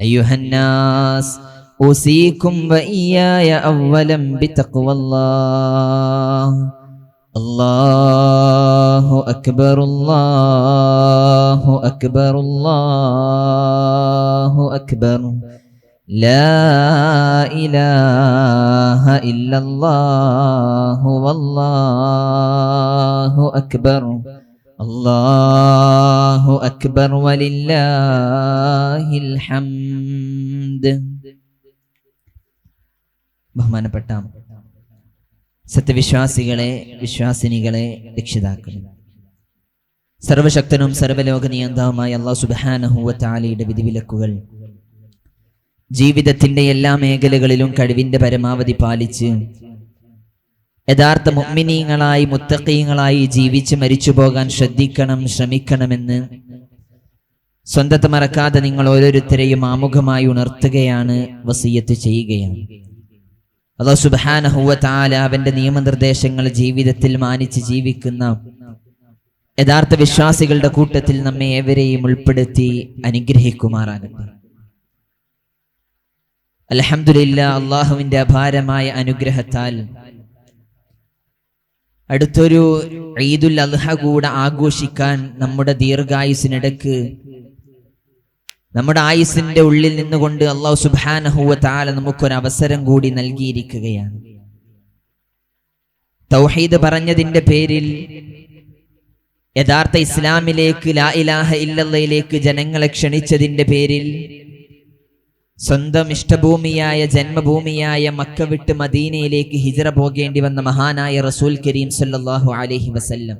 أيها الناس أوصيكم وإياي اولا بتقوى الله. الله أكبر الله أكبر الله أكبر. لا إله إلا الله والله أكبر. അള്ളാഹു അക്ബർ വലില്ലാഹിൽ ഹംദ്. ബഹുമാനപ്പെട്ട സത്യവിശ്വാസികളെ വിശ്വാസിനികളെ രക്ഷിതാക്കൾ സർവശക്തനും സർവലോക നിയന്താവുമായ അള്ളാഹു സുബാനഹുവത്താലിയുടെ വിധിവിലക്കുകൾ ജീവിതത്തിന്റെ എല്ലാ മേഖലകളിലും കഴിവിന്റെ പരമാവധി പാലിച്ച് യഥാർത്ഥ മുമ്മിനീങ്ങളായി മുത്തക്കീങ്ങളായി ജീവിച്ച് മരിച്ചു പോകാൻ ശ്രദ്ധിക്കണം ശ്രമിക്കണമെന്ന് സ്വന്തത്തെ മറക്കാതെ നിങ്ങൾ ഓരോരുത്തരെയും ആമുഖമായി ഉണർത്തുകയാണ് വസീയത്ത് ചെയ്യുകയാണ്. അതോ സുബാനഹുവ താല അവന്റെ നിയമനിർദ്ദേശങ്ങൾ ജീവിതത്തിൽ മാനിച്ച് ജീവിക്കുന്ന യഥാർത്ഥ വിശ്വാസികളുടെ കൂട്ടത്തിൽ നമ്മെ ഏവരെയും ഉൾപ്പെടുത്തി അനുഗ്രഹിക്കുമാറാകട്ടെ. അലഹമില്ല അള്ളാഹുവിന്റെ അപാരമായ അനുഗ്രഹത്താൽ അടുത്തൊരു ഈദുൽ അൽഹ കൂടെ ആഘോഷിക്കാൻ നമ്മുടെ ദീർഘായുസിനിടക്ക് നമ്മുടെ ആയുസിന്റെ ഉള്ളിൽ നിന്നുകൊണ്ട് അള്ളാഹു സുബാനഹുവ താല നമുക്കൊരു അവസരം കൂടി നൽകിയിരിക്കുകയാണ്. തൗഹീദ് പറഞ്ഞതിന്റെ പേരിൽ യഥാർത്ഥ ഇസ്ലാമിലേക്ക് ലാ ഇലാഹ ഇല്ലയിലേക്ക് ജനങ്ങളെ ക്ഷണിച്ചതിന്റെ പേരിൽ സ്വന്തം ഇഷ്ടഭൂമിയായ ജന്മഭൂമിയായ മക്ക വിട്ട് മദീനയിലേക്ക് ഹിജറ പോകേണ്ടി വന്ന മഹാനായ റസൂൽ കരീം സല്ലാഹു അലഹി വസല്ലം.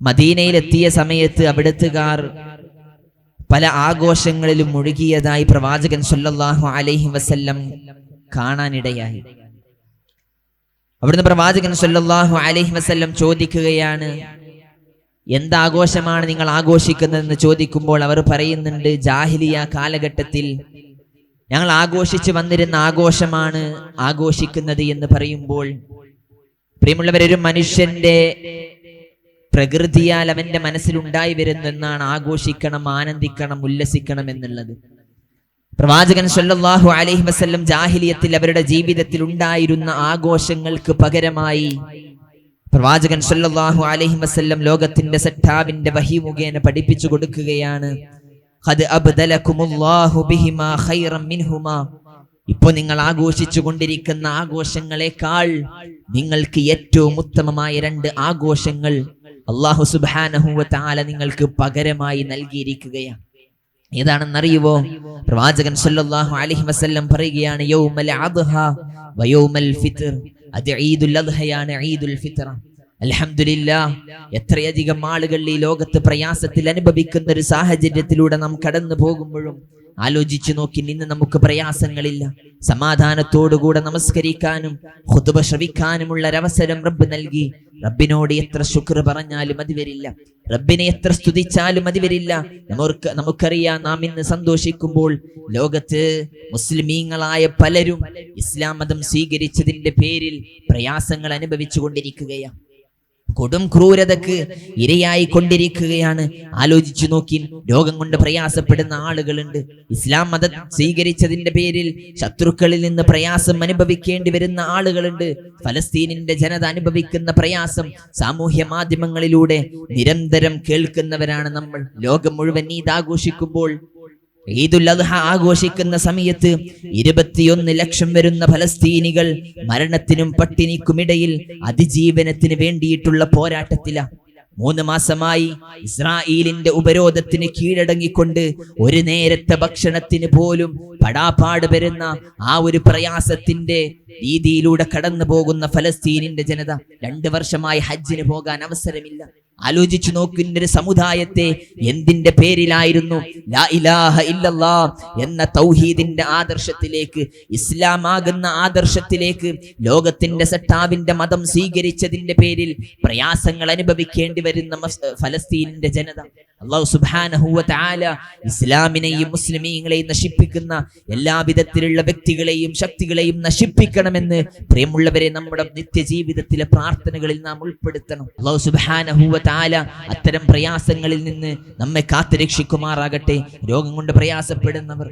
മദീനയിലെത്തിയ സമയത്ത് അവിടുത്തുകാർ പല ആഘോഷങ്ങളിലും മുഴുകിയതായി പ്രവാചകൻ സല്ലാഹു അലൈഹി വസല്ലം കാണാനിടയായി. അവിടുന്ന് പ്രവാചകൻ സല്ലാഹു അലൈഹി വസല്ലം ചോദിക്കുകയാണ് എന്താഘോഷമാണ് നിങ്ങൾ ആഘോഷിക്കുന്നതെന്ന് ചോദിക്കുമ്പോൾ അവർ പറയുന്നുണ്ട് ജാഹിലിയ കാലഘട്ടത്തിൽ ഞങ്ങൾ ആഘോഷിച്ചു വന്നിരുന്ന ആഘോഷമാണ് ആഘോഷിക്കുന്നത് എന്ന് പറയുമ്പോൾ പ്രിയമുള്ളവരൊരു മനുഷ്യന്റെ പ്രകൃതിയാൽ അവന്റെ മനസ്സിലുണ്ടായി വരുന്നെന്നാണ് ആഘോഷിക്കണം ആനന്ദിക്കണം ഉല്ലസിക്കണം എന്നുള്ളത്. പ്രവാചകൻ സല്ലല്ലാഹു അലൈഹി വസല്ലം ജാഹിലിയത്തിൽ അവരുടെ ജീവിതത്തിൽ ഉണ്ടായിരുന്ന ആഘോഷങ്ങൾക്ക് പകരമായി പ്രവാചകൻ സല്ലല്ലാഹു അലൈഹി വസല്ലം ലോകത്തിന്റെ സത്താബിന്റെ വഹി മുഖേന പഠിപ്പിച്ചു കൊടുക്കുകയാണ്. ഇപ്പൊ നിങ്ങൾ ആഘോഷിച്ചു കൊണ്ടിരിക്കുന്ന ആഘോഷങ്ങളെക്കാൾ നിങ്ങൾക്ക് ഏറ്റവും ഉത്തമമായ രണ്ട് ആഘോഷങ്ങൾ അള്ളാഹു വ തആല നിങ്ങൾക്ക് പകരമായി നൽകിയിരിക്കുകയാണ്. ഏതാണെന്നറിയുവോ? പ്രവാചകൻ സല്ലല്ലാഹു അലൈഹി വസല്ലം പറയുകയാണ് യൗമൽ അദ്ഹ വയൗമൽ ഫിത്ർ. അത് ഈദുൽ അദ്ഹയാണ് ഈദുൽ ഫിത്ര അൽഹംദുലില്ലാ എത്രയധികം ആളുകൾ ഈ ലോകത്ത് പ്രയാസത്തിൽ അനുഭവിക്കുന്ന ഒരു സാഹചര്യത്തിലൂടെ നാം കടന്നു പോകുമ്പോഴും ആലോചിച്ചു നോക്കി നിന്ന് നമുക്ക് പ്രയാസങ്ങളില്ല. സമാധാനത്തോടുകൂടെ നമസ്കരിക്കാനും ഹുതുബ ശ്രവിക്കാനുമുള്ള ഒരവസരം റബ്ബ് നൽകി. റബ്ബിനോട് എത്ര ശുക്ർ പറഞ്ഞാലും മതി വരില്ല. റബ്ബിനെ എത്ര സ്തുതിച്ചാലും മതി വരില്ല. നമുക്ക് നമുക്കറിയാം നാം ഇന്ന് സന്തോഷിക്കുമ്പോൾ ലോകത്ത് മുസ്ലിമീങ്ങളായ പലരും ഇസ്ലാം മതം സ്വീകരിച്ചതിന്റെ പേരിൽ പ്രയാസങ്ങൾ അനുഭവിച്ചു കൊണ്ടിരിക്കുകയാണ് കൊടും ക്രൂരതക്ക് ഇരയായി കൊണ്ടിരിക്കുകയാണ് ആലോചിച്ചു നോക്കി. രോഗം കൊണ്ട് പ്രയാസപ്പെടുന്ന ആളുകളുണ്ട്. ഇസ്ലാം മതം സ്വീകരിച്ചതിന്റെ പേരിൽ ശത്രുക്കളിൽ നിന്ന് പ്രയാസം അനുഭവിക്കേണ്ടി വരുന്ന ആളുകളുണ്ട്. ഫലസ്തീനിന്റെ ജനത അനുഭവിക്കുന്ന പ്രയാസം സാമൂഹ്യ മാധ്യമങ്ങളിലൂടെ നിരന്തരം കേൾക്കുന്നവരാണ് നമ്മൾ. ലോകം മുഴുവൻ ഈദ് ആഘോഷിക്കുമ്പോൾ ഈദുൽ അദ്ഹ ആഘോഷിക്കുന്ന സമയത്ത് ഇരുപത്തിയൊന്ന് ലക്ഷം വരുന്ന ഫലസ്തീനികൾ മരണത്തിനും പട്ടിണിക്കുമിടയിൽ അതിജീവനത്തിന് വേണ്ടിയിട്ടുള്ള പോരാട്ടത്തില. മൂന്ന് മാസമായി ഇസ്രായേലിന്റെ ഉപരോധത്തിന് കീഴടങ്ങിക്കൊണ്ട് ഒരു നേരത്തെ ഭക്ഷണത്തിന് പോലും പടാപാട് വരുന്ന ആ ഒരു പ്രയാസത്തിന്റെ രീതിയിലൂടെ കടന്നു പോകുന്ന ഫലസ്തീനിന്റെ ജനത. രണ്ട് വർഷമായി ഹജ്ജിന് പോകാൻ അവസരമില്ല. ആലോചിച്ചു നോക്കുന്ന സമുദായത്തെ എന്തിന്റെ പേരിലായിരുന്നു? ലാ ഇലാഹ ഇല്ലല്ലാ എന്ന തൗഹീദിന്റെ ആദർശത്തിലേക്ക് ഇസ്ലാമാകുന്ന ആദർശത്തിലേക്ക് ലോകത്തിന്റെ സട്ടാവിന്റെ മതം സ്വീകരിച്ചതിന്റെ പേരിൽ പ്രയാസങ്ങൾ അനുഭവിക്കേണ്ടി വരുന്ന ഫലസ്തീനിന്റെ ജനത. അള്ളാഹു സുബ്ഹാനഹു വ തആല ഇസ്ലാമിനെയും മുസ്ലിമീങ്ങളെയും നശിപ്പിക്കുന്ന എല്ലാവിധത്തിലുള്ള വ്യക്തികളെയും ശക്തികളെയും നശിപ്പിക്കണമെന്ന് പ്രിയമുള്ളവരെ നമ്മുടെ നിത്യജീവിതത്തിലെ പ്രാർത്ഥനകളിൽ നാം ഉൾപ്പെടുത്തണം. അള്ളാഹു സുബ്ഹാനഹു വ തആല അത്തരം പ്രയാസങ്ങളിൽ നിന്ന് നമ്മെ കാത്തുരക്ഷിക്കുമാറാകട്ടെ. രോഗം കൊണ്ട് പ്രയാസപ്പെടുന്നവർ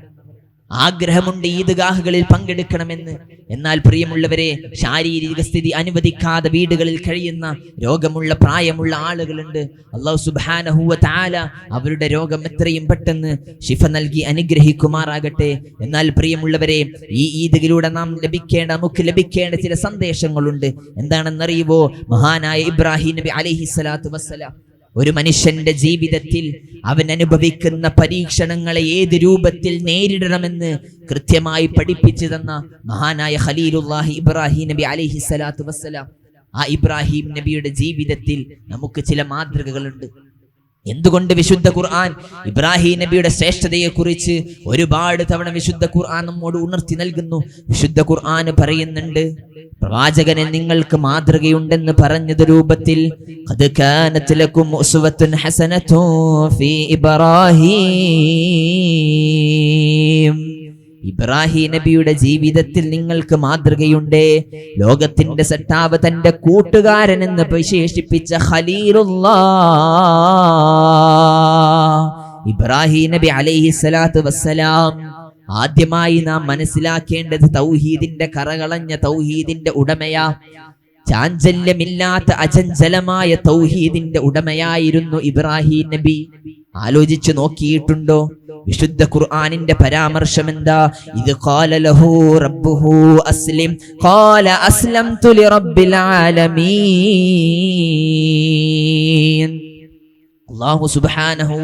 ആഗ്രഹമുണ്ട് ഈദ്ഗാഹുകളിൽ പങ്കെടുക്കണമെന്ന്. എന്നാൽ പ്രിയമുള്ളവരെ ശാരീരിക സ്ഥിതി അനുവദിക്കാതെ വീടുകളിൽ കഴിയുന്ന രോഗമുള്ള പ്രായമുള്ള ആളുകളുണ്ട്. അള്ളാഹു സുബ്ഹാനഹു വ തആല അവരുടെ രോഗം എത്രയും പെട്ടെന്ന് ശിഫ നൽകി അനുഗ്രഹിക്കുമാറാകട്ടെ. എന്നാൽ പ്രിയമുള്ളവരെ ഈ ഈദിലൂടെ നാം ലഭിക്കേണ്ട നമുക്ക് ലഭിക്കേണ്ട ചില സന്ദേശങ്ങളുണ്ട്. എന്താണെന്നറിയുവോ? മഹാനായ ഇബ്രാഹിം നബി അലഹി സ്വലാത്തു വസ്സലാം ഒരു മനുഷ്യന്റെ ജീവിതത്തിൽ അവൻ അനുഭവിക്കുന്ന പരീക്ഷണങ്ങളെ ഏത് രൂപത്തിൽ നേരിടണമെന്ന് കൃത്യമായി പഠിപ്പിച്ചു തന്ന മഹാനായ ഖലീലുല്ലാഹി ഇബ്രാഹിം നബി അലിഹി സ്വലാത്തു വസ്സലാം. ആ ഇബ്രാഹിം നബിയുടെ ജീവിതത്തിൽ നമുക്ക് ചില മാതൃകകളുണ്ട്. എന്തുകൊണ്ട് വിശുദ്ധ ഖുർആൻ? ഇബ്രാഹിം നബിയുടെ ശ്രേഷ്ഠതയെ കുറിച്ച് ഒരുപാട് തവണ വിശുദ്ധ ഖുർആൻ നമ്മോട് ഉണർത്തി നൽകുന്നു. വിശുദ്ധ ഖുർആൻ പറയുന്നുണ്ട് പ്രവാചകനെ നിങ്ങൾക്ക് മാതൃകയുണ്ടെന്ന് പറഞ്ഞത് രൂപത്തിൽ "ഖദ് കാനത് ലക്കും ഉസ്വത്തുൻ ഹസനത്തുൻ ഫീ ഇബ്രാഹീം. നബിയുടെ ജീവിതത്തിൽ നിങ്ങൾക്ക് മാതൃകയുണ്ട്? ലോകത്തിന്റെ സട്ടാവ് തന്റെ കൂട്ടുകാരൻ എന്ന് വിശേഷിപ്പിച്ച ഇബ്രാഹിം നബി അലൈഹി സ്വലാത്തു വസ്സലാം ആദ്യമായി നാം മനസ്സിലാക്കേണ്ടത് തൗഹീദിന്റെ കറകളഞ്ഞ തൗഹീദിന്റെ ഉടമയാ. ചാഞ്ചല്യമില്ലാത്ത അചഞ്ചലമായ തൗഹീദിന്റെ ഉടമയായിരുന്നു ഇബ്രാഹിം നബി. ആലോചിച്ചു നോക്കിയിട്ടുണ്ടോ? വിശുദ്ധ ഖുർആാനിന്റെ പരാമർശം എന്താ ഇത് ഖാല ലഹു റബ്ബുഹു അസ്ലിം. ഖാല അസ്ലംതു ലിറബ്ബിൽ ആലമീൻ. അല്ലാഹു സുബ്ഹാനഹു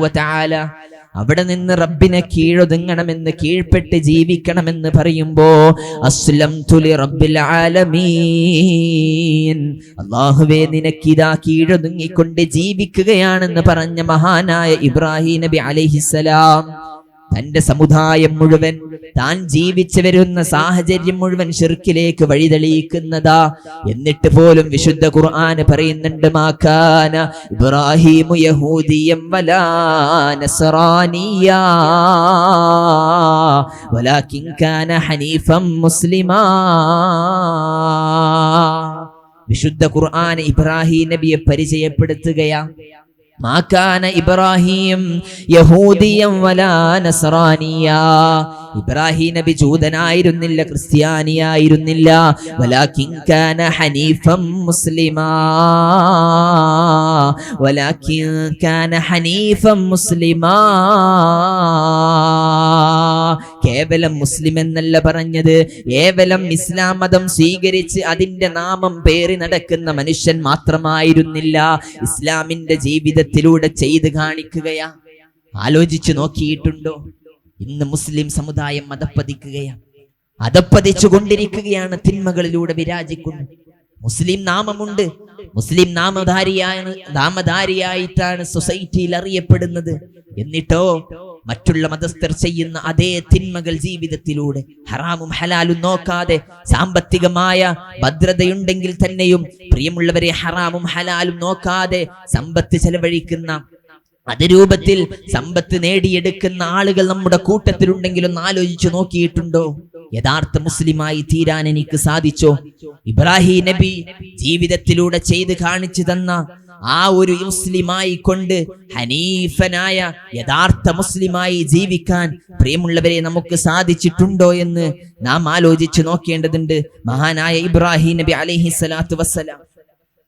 അവിടെ നിന്ന് റബ്ബിനെ കീഴൊതുങ്ങണമെന്ന് കീഴ്പ്പെട്ട് ജീവിക്കണമെന്ന് പറയുമ്പോ അസ്ലം തുലി റബ്ബിൽ ആലമീൻ. അള്ളാഹുവേ നിനക്കിതാ കീഴൊതുങ്ങിക്കൊണ്ട് ജീവിക്കുകയാണെന്ന് പറഞ്ഞ മഹാനായ ഇബ്രാഹിം നബി അലൈഹിസ്സലാം. തന്റെ സമുദായം മുഴുവൻ താൻ ജീവിച്ചു വരുന്ന സാഹചര്യം മുഴുവൻ ഷിർക്കിലേക്ക് വഴിതെളിയിക്കുന്നതാ. എന്നിട്ട് പോലും വിശുദ്ധ ഖുർആൻ പറയുന്നുണ്ട് മാക്കാന ഇബ്രാഹിമു യഹൂദിയം വലാ വലാകിൻ കാന ഹനീഫം മുസ്ലിമാ. വിശുദ്ധ ഖുർആൻ ഇബ്രാഹിം നബിയെ പരിചയപ്പെടുത്തുകയാ. ما كان إبراهيم يهوديا ولا نصرانيا ഇബ്രാഹിം നബി ജൂതനായിരുന്നില്ല ക്രിസ്ത്യാനിയായിരുന്നില്ല വലാകിൻ കാന ഹനീഫം മുസ്ലിമാ വലാകിൻ കാന ഹനീഫം മുസ്ലിമാ കേവലം മുസ്ലിം എന്നല്ല പറഞ്ഞത്. കേവലം ഇസ്ലാം മതം സ്വീകരിച്ച് അതിന്റെ നാമം പേറി നടക്കുന്ന മനുഷ്യൻ മാത്രമായിരുന്നില്ല. ഇസ്ലാമിന്റെ ജീവിതത്തിലൂടെ ചെയ്ത് കാണിക്കുകയാ. ആലോചിച്ചു നോക്കിയിട്ടുണ്ടോ? ഇന്ന് മുസ്ലിം സമുദായം മതപ്പതിക്കുകയാണ് അതപ്പതിച്ചു കൊണ്ടിരിക്കുകയാണ് തിന്മകളിലൂടെ വിരാജിക്കുന്നു മുസ്ലിം നാമമുണ്ട്. മുസ്ലിം നാമധാരിയാണ് നാമധാരിയായിട്ടാണ് സൊസൈറ്റിയിൽ അറിയപ്പെടുന്നത്. എന്നിട്ടോ? മറ്റുള്ള മതസ്ഥർ ചെയ്യുന്ന അതേ തിന്മകൾ ജീവിതത്തിലൂടെ ഹറാമും ഹലാലും നോക്കാതെ സാമ്പത്തികമായ ഭദ്രതയുണ്ടെങ്കിൽ തന്നെയും പ്രിയമുള്ളവരെ ഹറാമും ഹലാലും നോക്കാതെ സമ്പത്ത് ചെലവഴിക്കുന്ന അത് രൂപത്തിൽ സമ്പത്ത് നേടിയെടുക്കുന്ന ആളുകൾ നമ്മുടെ കൂട്ടത്തിലുണ്ടെങ്കിലൊന്ന് ആലോചിച്ചു നോക്കിയിട്ടുണ്ടോ? യഥാർത്ഥ മുസ്ലിമായി തീരാൻ എനിക്ക് സാധിച്ചോ? ഇബ്രാഹിം നബി ജീവിതത്തിലൂടെ ചെയ്ത് കാണിച്ചു തന്ന ആ ഒരു മുസ്ലിമായി കൊണ്ട് ഹനീഫനായ യഥാർത്ഥ മുസ്ലിമായി ജീവിക്കാൻ പ്രിയമുള്ളവരെ നമുക്ക് സാധിച്ചിട്ടുണ്ടോ എന്ന് നാം ആലോചിച്ചു നോക്കേണ്ടതുണ്ട്. മഹാനായ ഇബ്രാഹിം നബി അലൈഹി സ്വലാത്തു വസ്സലാം.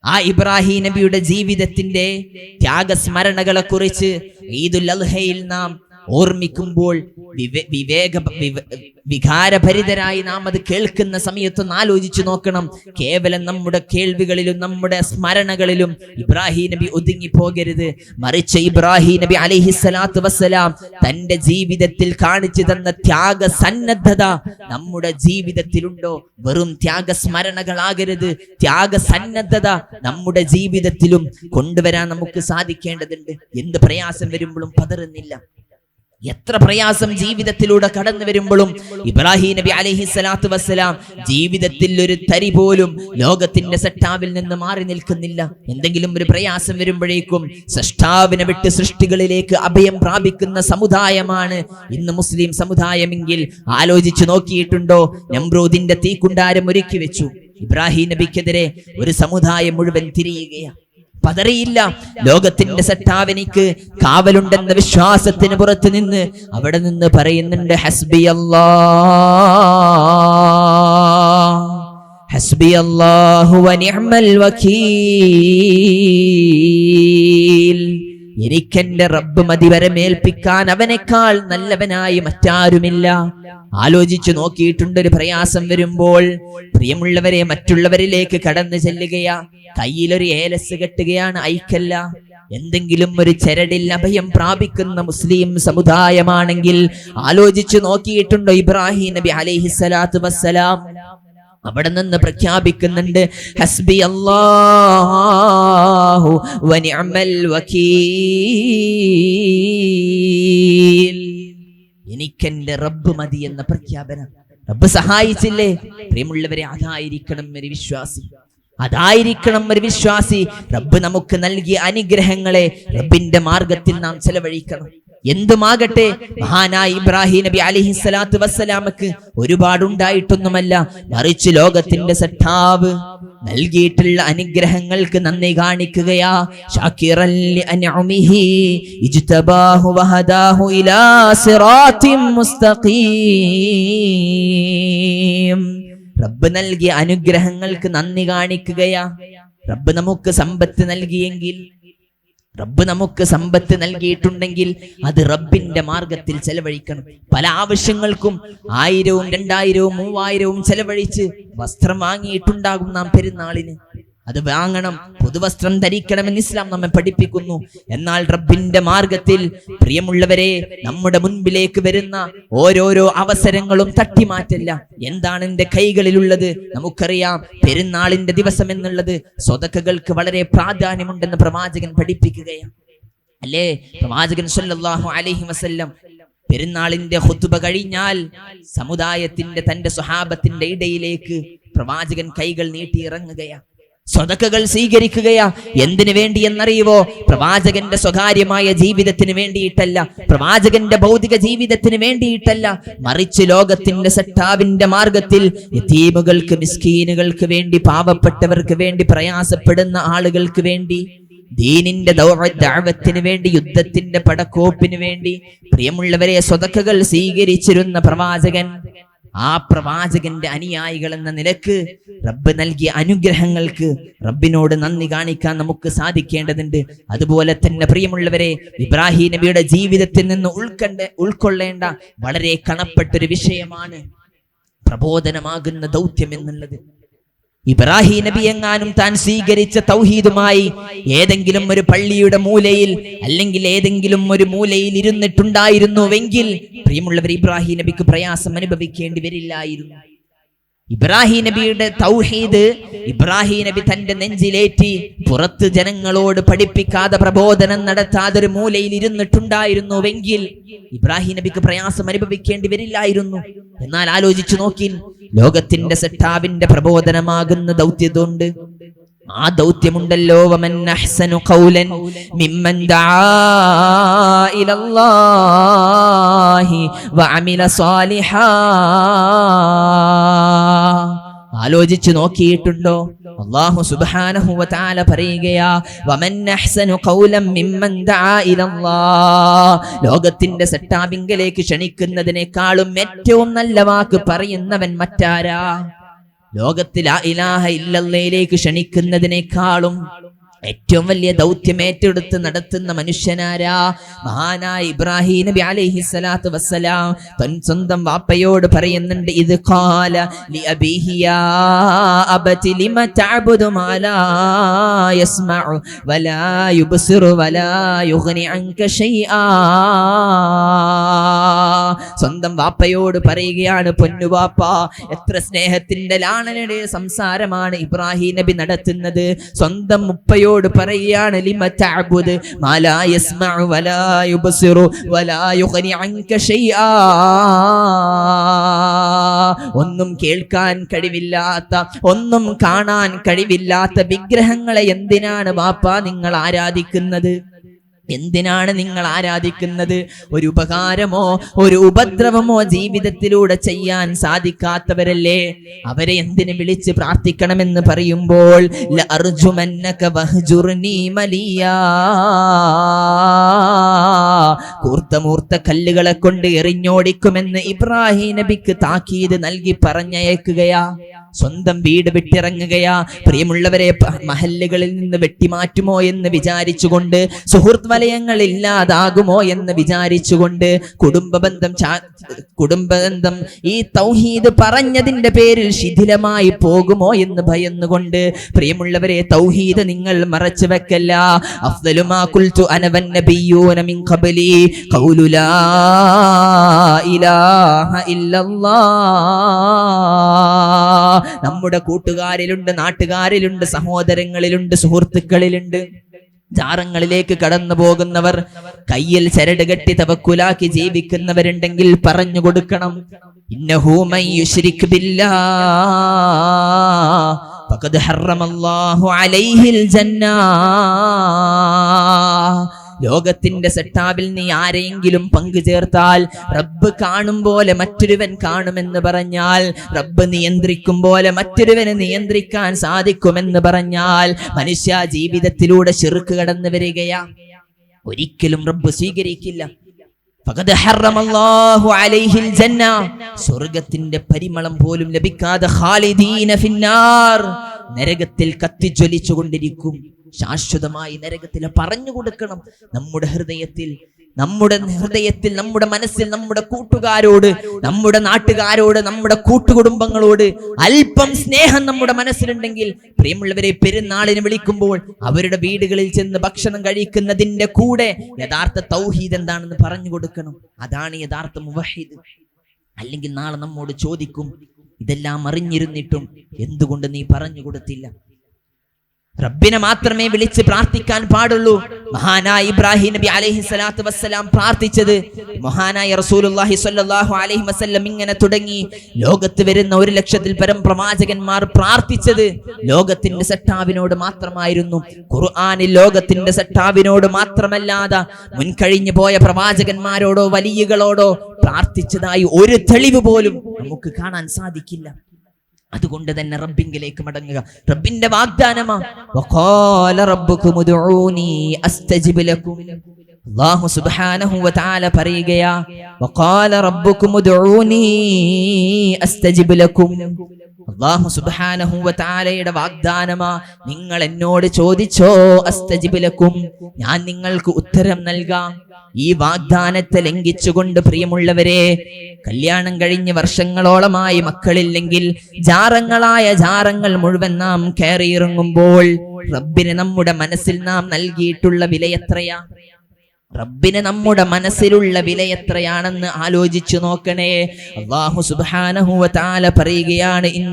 ആ ഇബ്രാഹിം നബിയുടെ ജീവിതത്തിന്റെ ത്യാഗസ്മരണകളെ കുറിച്ച് ഈദുൽ അൽഹയിൽ നാം ഓർമ്മിക്കുമ്പോൾ വിവേ- വിവേക വിവ- വികാരഭരിതരായി നാം അത് കേൾക്കുന്ന സമയത്തൊന്ന് ആലോചിച്ചു നോക്കണം. കേവലം നമ്മുടെ കേൾവികളിലും നമ്മുടെ സ്മരണകളിലും ഇബ്രാഹിം നബി ഒതുങ്ങി പോകരുത് മറിച്ച് ഇബ്രാഹിം നബി അലൈഹി സ്വലാത്തു വസ്സലാം തന്റെ ജീവിതത്തിൽ കാണിച്ചു തന്ന ത്യാഗ സന്നദ്ധത നമ്മുടെ ജീവിതത്തിലുണ്ടോ? വെറും ത്യാഗ സ്മരണകളാകരുത് ത്യാഗ സന്നദ്ധത നമ്മുടെ ജീവിതത്തിലും കൊണ്ടുവരാൻ നമുക്ക് സാധിക്കേണ്ടതുണ്ട്. എന്ത് പ്രയാസം വരുമ്പോഴും പതറുന്നില്ല. എത്ര പ്രയാസം ജീവിതത്തിലൂടെ കടന്നു വരുമ്പോഴും ഇബ്രാഹിം നബി അലഹി സ്വലാത്തു വസ്സലാം ജീവിതത്തിൽ ഒരു തരി പോലും ലോകത്തിന്റെ സട്ടാവിൽ നിന്ന് മാറി നിൽക്കുന്നില്ല. എന്തെങ്കിലും ഒരു പ്രയാസം വരുമ്പോഴേക്കും സൃഷ്ടാവിനെ വിട്ട് സൃഷ്ടികളിലേക്ക് അഭയം പ്രാപിക്കുന്ന സമുദായമാണ് ഇന്ന് മുസ്ലിം സമുദായമെങ്കിൽ ആലോചിച്ചു നോക്കിയിട്ടുണ്ടോ? നമ്രൂദിന്റെ തീക്കുണ്ടാരം ഒരുക്കി വെച്ചു. ഇബ്രാഹിം നബിക്കെതിരെ ഒരു സമുദായം മുഴുവൻ തിരിയുകയാണ്. പതറിയില്ല. ലോകത്തിന്റെ സട്ടാവനിക്ക് കാവലുണ്ടെന്ന വിശ്വാസത്തിന് പുറത്ത് നിന്ന് അവിടെ നിന്ന് പറയുന്നുണ്ട് ഹസ്ബി അല്ലാ ഹസ്ബി അല്ലാഹു വനിഅമൽ വക്കീൽ എനിക്കെന്റെ റബ്ബ് മതി വരമേൽപ്പിക്കാൻ അവനേക്കാൾ നല്ലവനായി മറ്റാരുമില്ല. ആലോചിച്ചു നോക്കിയിട്ടുണ്ട് ഒരു പ്രയാസം വരുമ്പോൾ പ്രിയമുള്ളവരെ മറ്റുള്ളവരിലേക്ക് കടന്നു ചെല്ലുകയാ. കയ്യിലൊരു ഏലസ് കെട്ടുകയാണ് ഐക്കല്ല എന്തെങ്കിലും ഒരു ചരടിൽ അഭയം പ്രാപിക്കുന്ന മുസ്ലിം സമുദായമാണെങ്കിൽ ആലോചിച്ചു നോക്കിയിട്ടുണ്ടോ ഇബ്രാഹിം നബി അലൈഹിസ്സലാത്തു വസ്സലാം? അവിടെ നിന്ന് പ്രഖ്യാപിക്കുന്നുണ്ട് ഹസ്ബി അല്ലാഹു വനിഅമൽ എനിക്കെന്റെ റബ്ബ് മതി എന്ന പ്രഖ്യാപനം. റബ്ബ് സഹായിച്ചില്ലേ? പ്രിയമുള്ളവരെ അതായിരിക്കണം ഒരു വിശ്വാസി. അതായിരിക്കണം ഒരു വിശ്വാസി. റബ്ബ് നമുക്ക് നൽകിയ അനുഗ്രഹങ്ങളെ റബ്ബിന്റെ മാർഗത്തിൽ നാം ചെലവഴിക്കണം. എന്തുമാകട്ടെ മഹാനായ ഇബ്രാഹിം നബി അലിഹി സ്വലാത്തു വസ്സലാമക്ക് ഒരുപാടുണ്ടായിട്ടൊന്നുമല്ല. മറിച്ച് ലോകത്തിന്റെ സട്ടാവ് നൽകിയിട്ടുള്ള അനുഗ്രഹങ്ങൾക്ക് നന്ദി കാണിക്കുകയാ. റബ്ബ് നൽകിയ അനുഗ്രഹങ്ങൾക്ക് നന്ദി കാണിക്കുകയാ. റബ്ബ് നമുക്ക് സമ്പത്ത് നൽകിയെങ്കിൽ റബ്ബ് നമുക്ക് സമ്പത്ത് നൽകിയിട്ടുണ്ടെങ്കിൽ അത് റബ്ബിന്റെ മാർഗത്തിൽ ചെലവഴിക്കണം. പല ആവശ്യങ്ങൾക്കും ആയിരവും രണ്ടായിരവും മൂവായിരവും ചെലവഴിച്ച് വസ്ത്രം വാങ്ങിയിട്ടുണ്ടാകും നാം പെരുന്നാളിന്. അത് വാങ്ങണം. പുതുവസ്ത്രം ധരിക്കണമെന്ന് ഇസ്ലാം നമ്മെ പഠിപ്പിക്കുന്നു. എന്നാൽ റബ്ബിന്റെ മാർഗത്തിൽ പ്രിയമുള്ളവരെ നമ്മുടെ മുൻപിലേക്ക് വരുന്ന ഓരോരോ അവസരങ്ങളും തട്ടിമാറ്റല്ല. എന്താണ് എന്റെ കൈകളിലുള്ളത്? നമുക്കറിയാം പെരുന്നാളിന്റെ ദിവസം എന്നുള്ളത് സ്വതക്കകൾക്ക് വളരെ പ്രാധാന്യമുണ്ടെന്ന് പ്രവാചകൻ പഠിപ്പിക്കുകയാണ്. അല്ലേ? പ്രവാചകൻ സല്ലല്ലാഹു അലൈഹി വസല്ലം പെരുന്നാളിന്റെ ഹുത്തുബ കഴിഞ്ഞാൽ സമുദായത്തിന്റെ തന്റെ സ്വഹാബത്തിന്റെ ഇടയിലേക്ക് പ്രവാചകൻ കൈകൾ നീട്ടി ഇറങ്ങുകയാണ് സ്വതക്കകൾ സ്വീകരിക്കുകയാ. എന്തിനു വേണ്ടി എന്നറിയുവോ? പ്രവാചകന്റെ സ്വകാര്യമായ ജീവിതത്തിന് വേണ്ടിയിട്ടല്ല. പ്രവാചകന്റെ ഭൗതിക ജീവിതത്തിന് വേണ്ടിയിട്ടല്ല. മറിച്ച് ലോകത്തിന്റെ സട്ടാവിന്റെ മാർഗത്തിൽ തീമുകൾക്ക് മിസ്കീനുകൾക്ക് വേണ്ടി പാവപ്പെട്ടവർക്ക് വേണ്ടി പ്രയാസപ്പെടുന്ന ആളുകൾക്ക് വേണ്ടി ദീനിന്റെ ദൗവത്തിന് വേണ്ടി യുദ്ധത്തിന്റെ പടക്കോപ്പിന് വേണ്ടി പ്രിയമുള്ളവരെ സ്വതക്കകൾ സ്വീകരിച്ചിരുന്ന പ്രവാചകൻ ആ പ്രവാചകന്റെ അനുയായികൾ എന്ന നിലയ്ക്ക് റബ്ബ് നൽകിയ അനുഗ്രഹങ്ങൾക്ക് റബ്ബിനോട് നന്ദി കാണിക്കാൻ നമുക്ക് സാധിക്കേണ്ടതുണ്ട്. അതുപോലെ തന്നെ പ്രിയമുള്ളവരെ ഇബ്രാഹിം നബിയുടെ ജീവിതത്തിൽ നിന്ന് ഉൾക്കണ്ട ഉൾക്കൊള്ളേണ്ട വളരെ കണപ്പെട്ടൊരു വിഷയമാണ് പ്രബോധനമാകുന്ന ദൗത്യം എന്നുള്ളത്. ഇബ്രാഹിം നബി എങ്ങാനും താൻ സ്വീകരിച്ച തൗഹീദുമായി ഏതെങ്കിലും ഒരു പള്ളിയുടെ മൂലയിൽ അല്ലെങ്കിൽ ഏതെങ്കിലും ഒരു മൂലയിൽ ഇരുന്നിട്ടുണ്ടായിരുന്നുവെങ്കിൽ പ്രിയമുള്ളവർ ഇബ്രാഹിം നബിക്ക് പ്രയാസം അനുഭവിക്കേണ്ടി വരില്ലായിരുന്നു. ഇബ്രാഹിം നബിയുടെ തൗഹീദ് ഇബ്രാഹിം നബി തന്റെ നെഞ്ചിലേറ്റി പുറത്ത് ജനങ്ങളോട് പഠിപ്പിക്കാതെ പ്രബോധനം നടത്താതെ ഒരു മൂലയിൽ ഇരുന്നിട്ടുണ്ടായിരുന്നുവെങ്കിൽ ഇബ്രാഹിം നബിക്ക് പ്രയാസം അനുഭവിക്കേണ്ടി വരില്ലായിരുന്നു. എന്നാൽ ആലോചിച്ചു നോക്കി ലോകത്തിന്റെ സെട്ടാവിന്റെ പ്രബോധനമാകുന്ന ദൗത്യതുണ്ട്. ആ ദൗത്യമുണ്ടല്ലോ വമൻ അഹ്സനു ഖൗലൻ മിമ്മൻ ദആ الله وعمل صالحا ആലോചിച്ചു നോക്കിയിട്ടുണ്ടോ? അള്ളാഹു സുബ്ഹാനഹു വതആല പറയുകയാ വമൻ ദആ ലോകത്തിന്റെ സെട്ടാബിങ്കലേക്ക് ക്ഷണിക്കുന്നതിനേക്കാളും ഏറ്റവും നല്ല വാക്ക് പറയുന്നവൻ മറ്റാരാ? ലോകത്തിൽ ആ ഇലാഹ ഇല്ലല്ലയിലേക്ക് ക്ഷണിക്കുന്നതിനേക്കാളും ഏറ്റവും വലിയ ദൗത്യം ഏറ്റെടുത്ത് നടത്തുന്ന മനുഷ്യനാരാ? മഹാനായ ഇബ്രാഹിം നബി അലൈഹി സ്വലാത്തു വസ്സലാം. തൻ സ്വന്തം വാപ്പയോട് പറയുന്നുണ്ട് ഇത് ഖാല ലി അബീഹി യാ അബതി ലിമ തഅബുദു മാ ലാ യസ്മഉ വലാ യുബ്സിറു വലാ യുഗ്നി അൻക ശൈആ സ്വന്തം വാപ്പയോട് പറയുകയാണ് പൊന്നു വാപ്പ എത്ര സ്നേഹത്തിന്റെ ലാളനയുടെ സംസാരമാണ് ഇബ്രാഹിം നബി നടത്തുന്നത്? സ്വന്തം മുപ്പയോട് പറയുകയാണ് യസ്മഉ വലാ യുബ്സിറു വലാ യുഗ്നി ഒന്നും കേൾക്കാൻ കഴിവില്ലാത്ത ഒന്നും കാണാൻ കഴിവില്ലാത്ത വിഗ്രഹങ്ങളെ എന്തിനാണ് വാപ്പ നിങ്ങൾ ആരാധിക്കുന്നത്? എന്തിനാണ് നിങ്ങൾ ആരാധിക്കുന്നത്? ഒരു ഉപകാരമോ ഒരു ഉപദ്രവമോ ജീവിതത്തിലൂടെ ചെയ്യാൻ സാധിക്കാത്തവരല്ലേ? അവരെ എന്തിനു വിളിച്ച് പ്രാർത്ഥിക്കണമെന്ന് പറയുമ്പോൾ കൂർത്തമൂർത്ത കല്ലുകളെ കൊണ്ട് എറിഞ്ഞോടിക്കുമെന്ന് ഇബ്രാഹിം നബിക്ക് താക്കീത് നൽകി പറഞ്ഞയക്കുകയാ. സ്വന്തം വീട് വിട്ടിറങ്ങുകയാ. പ്രിയമുള്ളവരെ മഹല്ലുകളിൽ നിന്ന് വെട്ടിമാറ്റുമോ എന്ന് വിചാരിച്ചുകൊണ്ട് സുഹൃത്ത് വലയങ്ങൾ ഇല്ലാതാകുമോ എന്ന് വിചാരിച്ചുകൊണ്ട് കുടുംബ ബന്ധം ചാ- കുടുംബ ബന്ധം ഈ തൗഹീദ് പറഞ്ഞതിന്റെ പേരിൽ ശിഥിലമായി പോകുമോ എന്ന് ഭയന്നുകൊണ്ട് പ്രിയമുള്ളവരെ തൗഹീദ് നിങ്ങൾ മറച്ചു വെക്കല്ല. അഫ്ദലുമാ കുൽതു മിൻ ഖബലി. ഇലാഹ ഇല്ലല്ലാഹ് നമ്മുടെ കൂട്ടുകാരിലുണ്ട് നാട്ടുകാരിലുണ്ട് സഹോദരങ്ങളിലുണ്ട് സുഹൃത്തുക്കളിലുണ്ട്. ജാറങ്ങളിലേക്ക് കടന്നു പോകുന്നവർ കയ്യിൽ ചരട് കെട്ടി തവക്കുലാക്കി ജീവിക്കുന്നവരുണ്ടെങ്കിൽ പറഞ്ഞു കൊടുക്കണം. ഇന്നഹു ലോകത്തിന്റെ സെട്ടാബിൽ നീ ആരെയെങ്കിലും പങ്കു ചേർത്താൽ റബ്ബ് കാണും പോലെ മറ്റൊരുവൻ കാണുമെന്ന് പറഞ്ഞാൽ റബ്ബ് നിയന്ത്രിക്കും പോലെ മറ്റൊരുവന് നിയന്ത്രിക്കാൻ സാധിക്കുമെന്ന് പറഞ്ഞാൽ മനുഷ്യ ജീവിതത്തിലൂടെ ചെറുക്ക് കടന്നു വരികയാ. ഒരിക്കലും റബ്ബ് സ്വീകരിക്കില്ല. സ്വർഗത്തിന്റെ പരിമളം പോലും ലഭിക്കാതെ നരകത്തിൽ കത്തിജ്വലിച്ചു കൊണ്ടിരിക്കും ശാശ്വതമായി നരകത്തിൽ പറഞ്ഞു കൊടുക്കണം. നമ്മുടെ ഹൃദയത്തിൽ നമ്മുടെ ഹൃദയത്തിൽ നമ്മുടെ മനസ്സിൽ നമ്മുടെ കൂട്ടുകാരോട് നമ്മുടെ നാട്ടുകാരോട് നമ്മുടെ കൂട്ടുകുടുംബങ്ങളോട് അല്പം സ്നേഹം നമ്മുടെ മനസ്സിലുണ്ടെങ്കിൽ പ്രിയമുള്ളവരെ പെരുന്നാളിന് വിളിക്കുമ്പോൾ അവരുടെ വീടുകളിൽ ചെന്ന് ഭക്ഷണം കഴിക്കുന്നതിന്റെ കൂടെ യഥാർത്ഥ തൗഹീദ് എന്താണെന്ന് പറഞ്ഞു കൊടുക്കണം. അതാണ് യഥാർത്ഥ മുവഹീദ് അല്ലെങ്കിൽ നാളെ നമ്മോട് ചോദിക്കും ഇതെല്ലാം അറിഞ്ഞിരുന്നിട്ടും എന്തുകൊണ്ട് നീ പറഞ്ഞു കൊടുത്തില്ല? റബ്ബിനെ മാത്രമേ വിളിച്ച് പ്രാർത്ഥിക്കാൻ പാടുള്ളൂ. മഹാനായ ഇബ്രാഹിം നബി അലൈഹി സ്വലാത്തു വസ്സലാം പ്രാർത്ഥിച്ചത് മഹാനായ റസൂലുള്ളാഹി സ്വല്ലല്ലാഹു അലൈഹി വസല്ലം ഇങ്ങനെ തുടങ്ങി. ലോകത്ത് വരുന്ന ഒരു ലക്ഷത്തിൽ പരം പ്രവാചകന്മാർ പ്രാർത്ഥിച്ചത് ലോകത്തിന്റെ സട്ടാവിനോട് മാത്രമായിരുന്നു. ഖുർആനിൽ ലോകത്തിന്റെ സട്ടാവിനോട് മാത്രമല്ലാതെ മുൻകഴിഞ്ഞു പോയ പ്രവാചകന്മാരോടോ വലിയകളോടോ പ്രാർത്ഥിച്ചതായി ഒരു തെളിവ് പോലും നമുക്ക് കാണാൻ സാധിക്കില്ല. അതുകൊണ്ട് തന്നെ റബ്ബിങ്കിലേക്ക് മടങ്ങുക. റബ്ബിന്റെ വാഗ്ദാനമാ. അള്ളാഹു സുബ്ഹാനഹു വഖാല വാഗ്ദാനമാ നിങ്ങൾ എന്നോട് ചോദിച്ചോ അസ്തജിബിലക്കും ഞാൻ നിങ്ങൾക്ക് ഉത്തരം നൽകാം. ഈ വാഗ്ദാനത്തെ ലംഘിച്ചുകൊണ്ട് പ്രിയമുള്ളവരെ കല്യാണം കഴിഞ്ഞ് വർഷങ്ങളോളമായി മക്കളില്ലെങ്കിൽ ജാറങ്ങളായ ജാറങ്ങൾ മുഴുവൻ നാം കയറിയിറങ്ങുമ്പോൾ റബ്ബിന് നമ്മുടെ മനസ്സിൽ നാം നൽകിയിട്ടുള്ള വില എത്രയാ റബ്ബിന് നമ്മുടെ മനസ്സിലുള്ള വില എത്രയാണെന്ന് ആലോചിച്ചു നോക്കണേ. അള്ളാഹു സുബ്ഹാനഹു വ തആല പറയുകയാണ് ഇൻ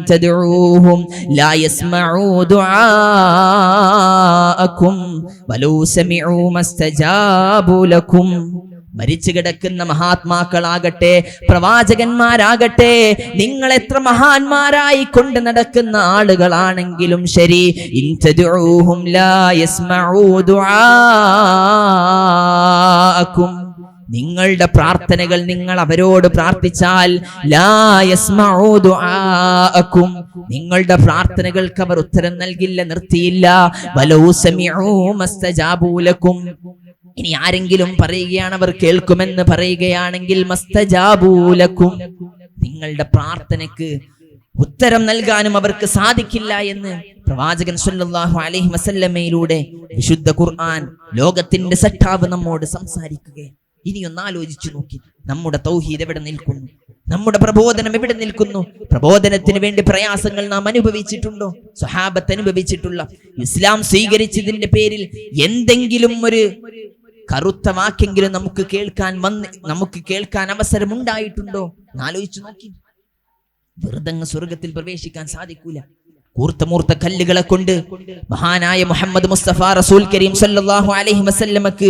ലാ യസ്മഊ മസ്തജാബു മരിച്ചു കിടക്കുന്ന മഹാത്മാക്കളാകട്ടെ പ്രവാചകന്മാരാകട്ടെ നിങ്ങൾ എത്ര മഹാന്മാരായി കൊണ്ട് നടക്കുന്ന ആളുകളാണെങ്കിലും ശരി. നിങ്ങളുടെ പ്രാർത്ഥനകൾ നിങ്ങൾ അവരോട് പ്രാർത്ഥിച്ചാൽ ലാ യസ്മഊ ദുആഅക്കും നിങ്ങളുടെ പ്രാർത്ഥനകൾക്ക് അവർ ഉത്തരം നൽകില്ല നിർത്തിയില്ല. ലക്കും. ഇനി ആരെങ്കിലും പറയുകയാണ് അവർ കേൾക്കുമെന്ന് പറയുകയാണെങ്കിൽ മസ്തജാബൂലക്കും നിങ്ങളുടെ പ്രാർത്ഥനയ്ക്ക് ഉത്തരം നൽകാനും അവർക്ക് സാധിക്കില്ല എന്ന് പ്രവാചകൻ സല്ലല്ലാഹു അലൈഹി വസല്ലമയിലൂടെ വിശുദ്ധ ഖുർആൻ ലോകത്തിന്റെ സട്ടാവ് നമ്മോട് സംസാരിക്കുകയാണ്. ഇനിയൊന്ന് ആലോചിച്ചു നോക്കി. നമ്മുടെ തൗഹീദ് എവിടെ നിൽക്കുന്നു? നമ്മുടെ പ്രബോധനം എവിടെ നിൽക്കുന്നു? പ്രബോധനത്തിന് വേണ്ടി പ്രയാസങ്ങൾ നാം അനുഭവിച്ചിട്ടുണ്ടോ? സ്വഹാബത്ത് അനുഭവിച്ചിട്ടുള്ള ഇസ്ലാം സ്വീകരിച്ചതിന്റെ പേരിൽ എന്തെങ്കിലും ഒരു കറുത്ത വാക്കെങ്കിലും നമുക്ക് കേൾക്കാൻ വന്ന് നമുക്ക് കേൾക്കാൻ അവസരം ഉണ്ടായിട്ടുണ്ടോ ആലോചിച്ചു നോക്കി. വെറുതങ്ങ് സ്വർഗത്തിൽ പ്രവേശിക്കാൻ സാധിക്കൂല. കൂർത്ത മൂർത്ത കല്ലുകളെ കൊണ്ട് മഹാനായ മുഹമ്മദ് മുസ്തഫ റസൂൽ കരീം സല്ലാഹു അലഹി വസല്ലമക്ക്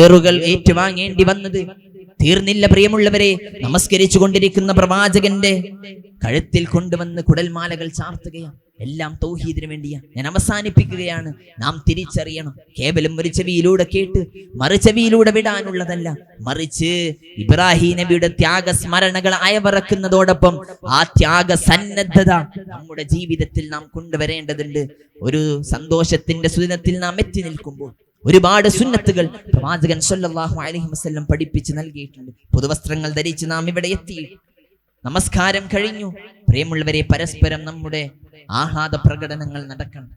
ഏറുകൾ ഏറ്റുവാങ്ങേണ്ടി വന്നത്. തീർന്നില്ല പ്രിയമുള്ളവരെ നമസ്കരിച്ചു കൊണ്ടിരിക്കുന്ന പ്രവാചകന്റെ കഴുത്തിൽ കൊണ്ടുവന്ന് കുടൽമാലകൾ ചാർത്തുകയാണ്. എല്ലാം തൗഹീദിന് വേണ്ടിയാ ഞാൻ അവസാനിപ്പിക്കുകയാണ്. നാം തിരിച്ചറിയണം. കേവലം ഒരു ചെവിയിലൂടെ കേട്ട് മറുചെവിയിലൂടെ വിടാനുള്ളതല്ല. മറിച്ച് ഇബ്രാഹിം നബിയുടെ ത്യാഗ സ്മരണകൾ അയവറക്കുന്നതോടൊപ്പം ആ ത്യാഗ സന്നദ്ധത നമ്മുടെ ജീവിതത്തിൽ നാം കൊണ്ടുവരേണ്ടതുണ്ട്. ഒരു സന്തോഷത്തിന്റെ സുദിനത്തിൽ നാം എത്തി നിൽക്കുമ്പോൾ ഒരുപാട് സുന്നത്തുകൾ പ്രവാചകൻ സല്ലല്ലാഹു അലൈഹി വസല്ലം പഠിപ്പിച്ച് നൽകിയിട്ടുണ്ട്. പുതുവസ്ത്രങ്ങൾ ധരിച്ച് നാം ഇവിടെ എത്തി. നമസ്കാരം കഴിഞ്ഞു. പ്രിയമുള്ളവരെ പരസ്പരം നമ്മുടെ ആഹ്ലാദ പ്രകടനങ്ങൾ നടക്കണം.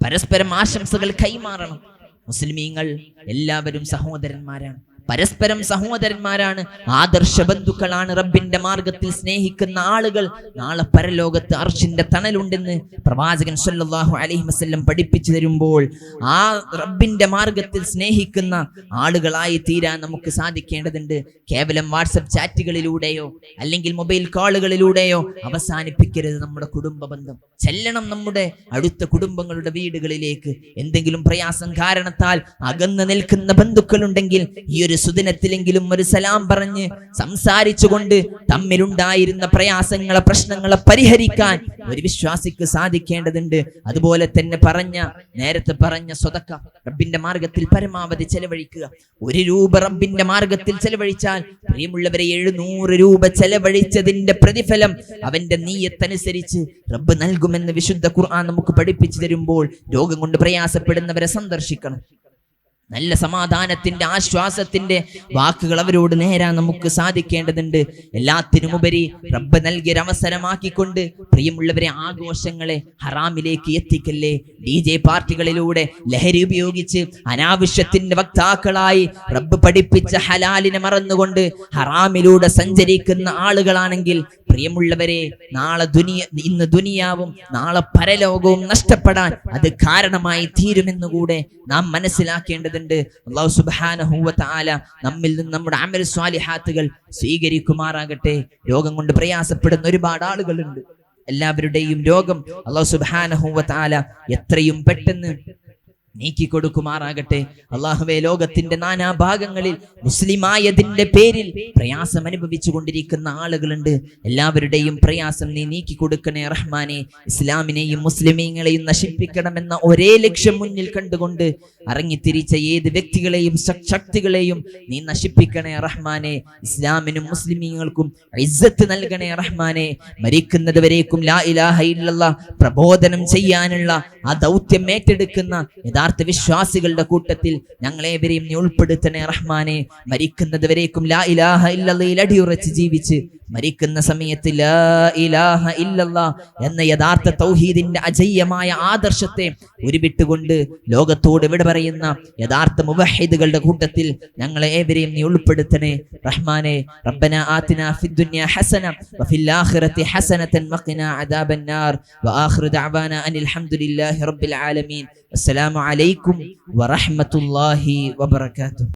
പരസ്പരം ആശംസകൾ കൈമാറണം. മുസ്ലിമീങ്ങൾ എല്ലാവരും സഹോദരന്മാരാണ്. പരസ്പരം സഹോദരന്മാരാണ്. ആദർശ ബന്ധുക്കളാണ് റബ്ബിന്റെ മാർഗത്തിൽ സ്നേഹിക്കുന്ന ആളുകൾ. നാളെ പരലോകത്ത് അർഷിന്റെ തണലുണ്ടെന്ന് പ്രവാചകൻ സല്ലല്ലാഹു അലൈഹി വസല്ലം പഠിപ്പിച്ചു തരുമ്പോൾ ആ റബ്ബിന്റെ മാർഗത്തിൽ സ്നേഹിക്കുന്ന ആളുകളായി തീരാൻ നമുക്ക് സാധിക്കേണ്ടതുണ്ട്. കേവലം വാട്സപ്പ് ചാറ്റുകളിലൂടെയോ അല്ലെങ്കിൽ മൊബൈൽ കോളുകളിലൂടെയോ അവസാനിപ്പിക്കരുത് നമ്മുടെ കുടുംബ ബന്ധം. ചെല്ലണം നമ്മുടെ അടുത്ത കുടുംബങ്ങളുടെ വീടുകളിലേക്ക്. എന്തെങ്കിലും പ്രയാസം കാരണത്താൽ അകന്നു നിൽക്കുന്ന ബന്ധുക്കളുണ്ടെങ്കിൽ ഈ ഒരു സുദിനത്തിലെങ്കിലും ഒരു സലാം പറഞ്ഞ് സംസാരിച്ചുകൊണ്ട് തമ്മിലുണ്ടായിരുന്ന പ്രയാസങ്ങളെ പ്രശ്നങ്ങളെ പരിഹരിക്കാൻ ഒരു വിശ്വാസിക്ക് സാധിക്കേണ്ടതുണ്ട്. അതുപോലെ തന്നെ പറഞ്ഞ നേരത്തെ പറഞ്ഞ സ്വതക്ക റബ്ബിന്റെ മാർഗത്തിൽ പരമാവധി ചെലവഴിക്കുക. ഒരു രൂപ റബ്ബിന്റെ മാർഗത്തിൽ ചെലവഴിച്ചാൽ പ്രിയമുള്ളവരെ എഴുന്നൂറ് രൂപ ചെലവഴിച്ചതിന്റെ പ്രതിഫലം അവന്റെ നീയത്തനുസരിച്ച് റബ്ബ് നൽകുമെന്ന് വിശുദ്ധ ഖുർആൻ നമുക്ക് പഠിപ്പിച്ചു തരുമ്പോൾ രോഗം കൊണ്ട് പ്രയാസപ്പെടുന്നവരെ സന്ദർശിക്കണം. നല്ല സമാധാനത്തിന്റെ ആശ്വാസത്തിന്റെ വാക്കുകൾ അവരോട് നേരാൻ നമുക്ക് സാധിക്കേണ്ടതുണ്ട്. എല്ലാത്തിനുമുപരി റബ്ബ് നൽകിയൊരു അവസരമാക്കിക്കൊണ്ട് പ്രിയമുള്ളവരെ ആഘോഷങ്ങളെ ഹറാമിലേക്ക് എത്തിക്കല്ലേ? ഡി ജെ പാർട്ടികളിലൂടെ ലഹരി ഉപയോഗിച്ച് അനാവശ്യത്തിന്റെ വക്താക്കളായി റബ്ബ് പഠിപ്പിച്ച ഹലാലിനെ മറന്നുകൊണ്ട് ഹറാമിലൂടെ സഞ്ചരിക്കുന്ന ആളുകളാണെങ്കിൽ പ്രിയമുള്ളവരെ നാളെ ദുനിയ ഇന്ന് ദുനിയാവും നാളെ പരലോകവും നഷ്ടപ്പെടാൻ അത് കാരണമായി തീരുമെന്നുകൂടെ നാം മനസ്സിലാക്കേണ്ടതുണ്ട്. അള്ളാഹു സുബ്ഹാനഹു ഹൂവത്താല നമ്മിൽ നിന്ന് നമ്മുടെ അമൽ സ്വാലിഹാത്തുകൾ സ്വീകരിക്കുമാറാകട്ടെ. രോഗം കൊണ്ട് പ്രയാസപ്പെടുന്ന ഒരുപാട് ആളുകളുണ്ട്. എല്ലാവരുടെയും രോഗം അള്ളാഹു സുബ്ഹാനഹു ഹൂവത്താല എത്രയും പെട്ടെന്ന് നീക്കിക്കൊടുക്കുമാറാകട്ടെ. അള്ളാഹുവെ ലോകത്തിന്റെ നാനാഭാഗങ്ങളിൽ മുസ്ലിമായതിന്റെ പേരിൽ പ്രയാസം അനുഭവിച്ചു കൊണ്ടിരിക്കുന്ന ആളുകളുണ്ട്. എല്ലാവരുടെയും പ്രയാസം നീ നീക്കി കൊടുക്കണേ റഹ്മാനെ. ഇസ്ലാമിനെയും മുസ്ലിമീങ്ങളെയും നശിപ്പിക്കണമെന്ന ഒരേ ലക്ഷ്യം മുന്നിൽ കണ്ടുകൊണ്ട് അറങ്ങിത്തിരിച്ച ഏത് വ്യക്തികളെയും ശക്തികളെയും നീ നശിപ്പിക്കണേ റഹ്മാനെ. ഇസ്ലാമിനും മുസ്ലിമീങ്ങൾക്കും ഇസ്സത്ത് നൽകണേ റഹ്മാനെ. മരിക്കുന്നതുവരേക്കും ലാ ഇലാഹ ഇല്ലല്ല പ്രബോധനം ചെയ്യാനുള്ള ആ ദൗത്യം ഏറ്റെടുക്കുന്ന യഥാർത്ഥ വിശ്വാസികളുടെ കൂട്ടത്തിൽ ഞങ്ങളേവരെയും നീ ഉൾപ്പെടുത്തണേ റഹ്മാനെ. മരിക്കുന്നതുവരേക്കും ലാ ഇലാഹ ഇല്ലല്ലയിൽ അടിയുറച്ച് ജീവിച്ച് മരിക്കുന്ന സമയത്ത് ലാ ഇലാഹ ഇല്ലല്ലാഹ് എന്ന യഥാർത്ഥ തൗഹീദിന്റെ അജയ്യമായ ആദർശത്തെ ഉരുവിട്ടുകൊണ്ട് ലോകത്തോട് വിട പറയുന്ന യഥാർത്ഥ മുവഹിദുകളുടെ കൂട്ടത്തിൽ ഞങ്ങളെ ഏവരെയും നീ ഉൾപ്പെടുത്തണേ റഹ്മാനെ. റബ്ബന ആതിന ഫിദ്ദുനിയ ഹസന വഫിൽ ആഖിറതി ഹസനതൻ വഖിനാ അദാബന്നാർ നാർ വആഖിറു ദഅവാന അനിൽ ഹംദുലില്ലാഹി റബ്ബിൽ ആലമീൻ. അസ്സലാമു അലൈക്കും വറഹ്മത്തുള്ളാഹി വബറകാതുഹു.